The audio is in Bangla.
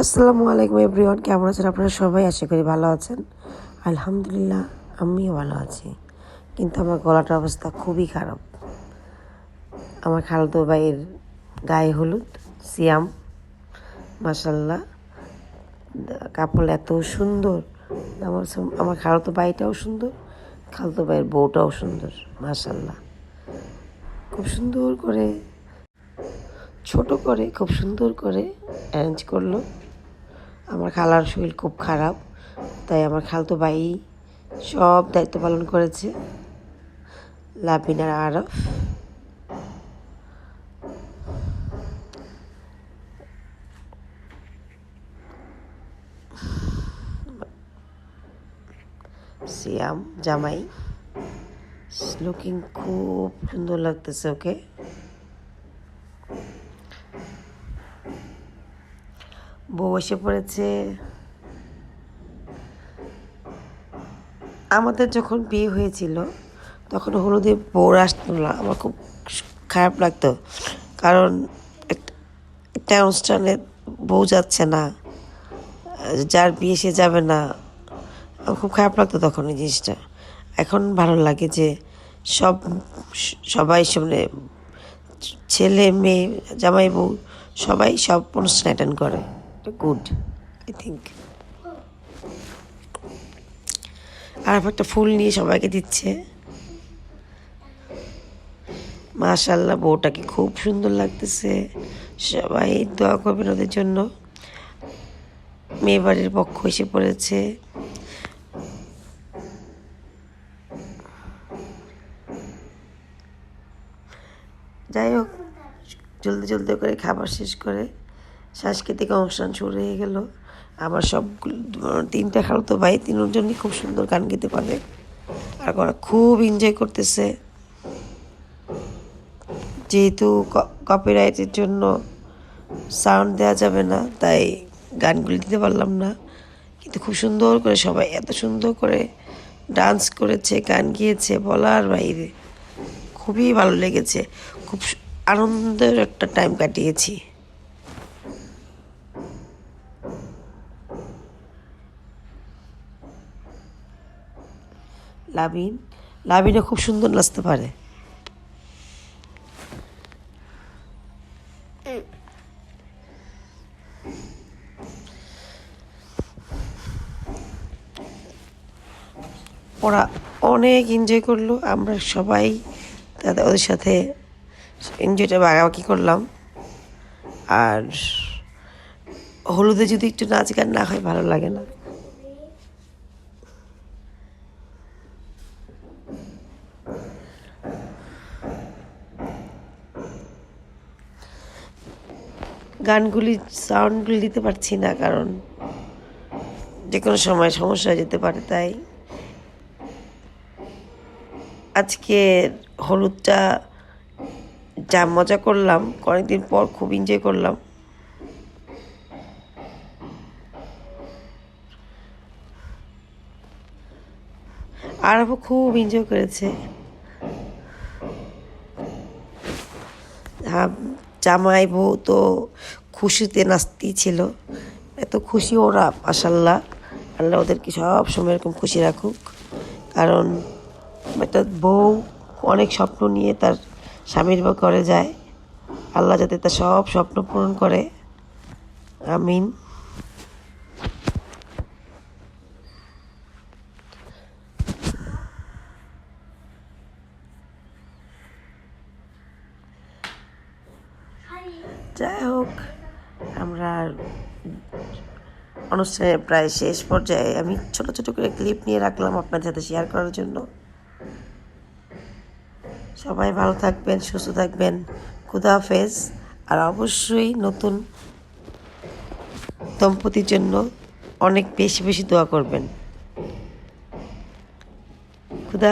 আসসালামু আলাইকুম এভরিওয়ান, কেমন আছেন আপনারা সবাই? আশা করি ভালো আছেন। আলহামদুলিল্লাহ, আমিও ভালো আছি। কিন্তু আমার গলাটার অবস্থা খুবই খারাপ। আমার খালতো ভাইয়ের গায়ে হলুদ, সিয়াম মাসাল্লাহ কাপড় এত সুন্দর। আমার আমার খালতো ভাইটাও সুন্দর, খালতো ভাইয়ের বউটাও সুন্দর মাসাল্লাহ খুব সুন্দর করে, ছোট করে, খুব সুন্দর করে অ্যারেঞ্জ করল। আমার খালার শরীর খুব খারাপ, তাই আমার খালতো ভাই সব দায়িত্ব পালন করেছে। লাবিনার আরফ। সিয়াম, জামাই। লুকিং খুব সুন্দর লাগতেছে ওকে বউ পড়েছে। আমাদের যখন বিয়ে হয়েছিল, তখন হলুদে বউর আসতো না। আমার খুব খারাপ লাগতো। কারণ এক- একটা অনুষ্ঠানে বউ যাচ্ছে না। যার বিয়ে সে যাবে না। আমার খুব খারাপ লাগতো তখন এই জিনিসটা। এখন ভালো লাগে যে সব সবাই সামনে ছেলে, মেয়ে, জামাই, বউ সবাই সব অনুষ্ঠান অ্যাটেন্ড করে। গুড আই থিঙ্ক আর একটা ফুল নিয়ে সবাইকে দিচ্ছে। মাশাল্লাহ বউটাকে খুব সুন্দর লাগতেছে। সবাই দোয়া করবেন ওদের জন্য। মেয়ে বাড়ির পক্ষ এসে পড়েছে। যাই হোক, জলদি জলদি করে খাবার শেষ করে সাংস্কৃতিক অনুষ্ঠান শুরু হয়ে গেল। আবার সব তিনটা খালতো ভাই তিনজনই খুব সুন্দর গান গেতে পারে। আর ওরা খুব এনজয় করতেছে। যেহেতু কপিরাইটের জন্য সাউন্ড দেওয়া যাবে না, তাই গানগুলি দিতে পারলাম না। কিন্তু খুব সুন্দর করে সবাই এত সুন্দর করে ডান্স করেছে, গান গিয়েছে, বলার বাইরে খুবই ভালো লেগেছে। খুব আনন্দের একটা টাইম কাটিয়েছি। লাবিন, লাবিনও খুব সুন্দর নাচতে পারে। ওরা অনেক এনজয় করল, আমরা সবাই তাদের, ওদের সাথে এনজয়টা ভাগাভাগি করলাম। আর হলুদে যদি একটু নাচ গান না হয়, ভালো লাগে না। গানগুলি সাউন্ডগুলি দিতে পারছি না, কারণ যে কোনো সময় সমস্যা হয়ে যেতে পারে, তাই। আজকে হলুদটা যা মজা করলাম অনেকদিন পর খুব এনজয় করলাম। আর আপু খুব এনজয় করেছে। জামাই বউ তো খুশিতে নাচতেই ছিল। এত খুশি ওরা মাসাল্লাহ আল্লাহ ওদেরকে সব সময় এরকম খুশি রাখুক। কারণ একটা বউ অনেক স্বপ্ন নিয়ে তার স্বামীর বা করে যায়। আল্লাহ যাতে তার সব স্বপ্ন পূরণ করে। আমিন। যাই হোক, আমরা অনুষ্ঠানের প্রায় শেষ পর্যায়ে আমি ছোট ছোট করে ক্লিপ নিয়ে রাখলাম আপনাদের সাথে শেয়ার করার জন্য। সবাই ভালো থাকবেন, সুস্থ থাকবেন। খুদা আর অবশ্যই নতুন দম্পতির জন্য অনেক বেশি বেশি দোয়া করবেন। খুদা